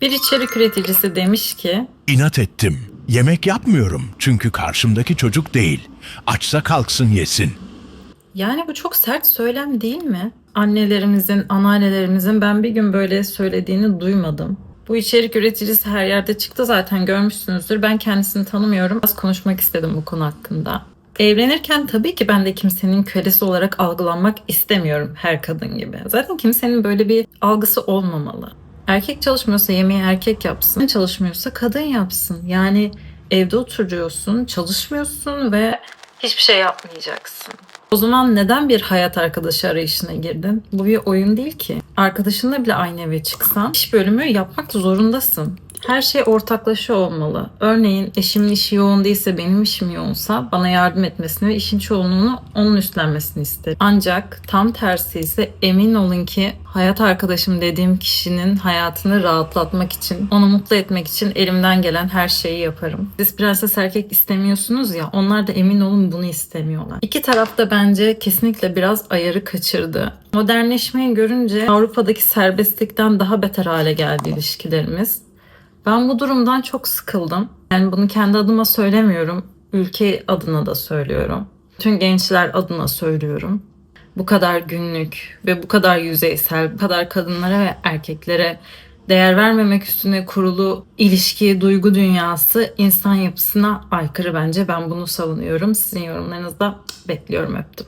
Bir içerik üreticisi demiş ki İnat ettim. Yemek yapmıyorum çünkü karşımdaki çocuk değil. Açsa kalksın yesin. yani bu çok sert söylem değil mi? Annelerimizin, anneannelerimizin ben bir gün böyle söylediğini duymadım. Bu içerik üreticisi her yerde çıktı zaten görmüşsünüzdür. Ben kendisini tanımıyorum. Az konuşmak istedim bu konu hakkında. Evlenirken tabii ki ben de kimsenin kölesi olarak algılanmak istemiyorum her kadın gibi. Zaten kimsenin böyle bir algısı olmamalı. Erkek çalışmıyorsa yemeği erkek yapsın, çalışmıyorsa kadın yapsın. Yani evde oturuyorsun, çalışmıyorsun ve hiçbir şey yapmayacaksın. O zaman neden bir hayat arkadaşı arayışına girdin? Bu bir oyun değil ki. Arkadaşınla bile aynı eve çıksan iş bölümü yapmak zorundasın. Her şey ortaklaşa olmalı. Örneğin eşimin işi yoğun değilse benim işim yoğunsa bana yardım etmesini ve işin çoğunluğunu onun üstlenmesini isterim. Ancak tam tersi ise emin olun ki hayat arkadaşım dediğim kişinin hayatını rahatlatmak için, onu mutlu etmek için elimden gelen her şeyi yaparım. Siz prenses erkek istemiyorsunuz ya onlar da emin olun bunu istemiyorlar. İki taraf da bence kesinlikle biraz ayarı kaçırdı. Modernleşmeyi görünce Avrupa'daki serbestlikten daha beter hale geldi ilişkilerimiz. Ben bu durumdan çok sıkıldım. Yani bunu kendi adıma söylemiyorum. Ülke adına da söylüyorum. Tüm gençler adına söylüyorum. Bu kadar günlük ve bu kadar yüzeysel, bu kadar kadınlara ve erkeklere değer vermemek üstüne kurulu ilişki, duygu dünyası insan yapısına aykırı bence. Ben bunu savunuyorum. Sizin yorumlarınızı da bekliyorum öptüm.